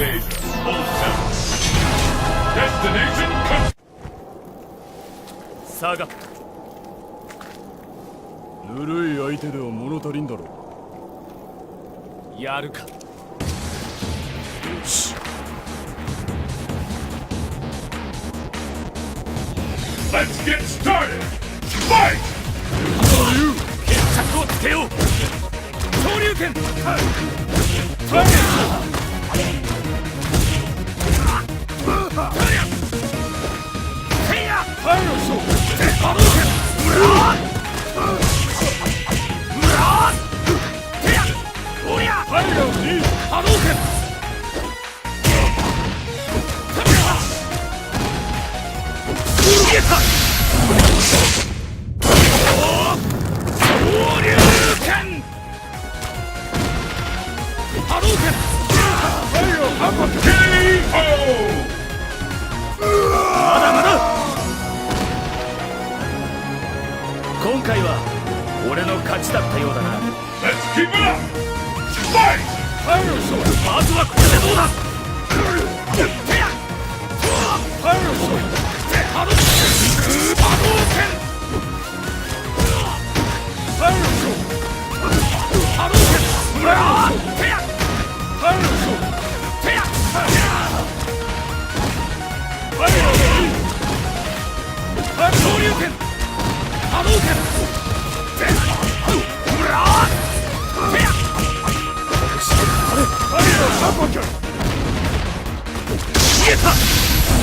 Asia. All seven. Destination con- 下がぬるい相手では物足りんだろうやるかよし Let's get started! Fight! 決着をつけよう昇竜拳波動拳逃回は俺の勝ちだったようだな。Let's keep it up! Fight! まずはこれでどうだ。てや波動波動拳波動拳てやてや昇竜拳波動拳て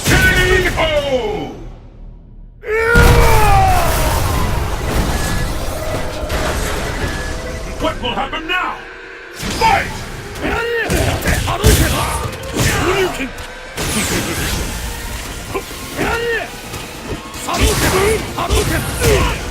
拳 KO! What will happen now? Fight! 波動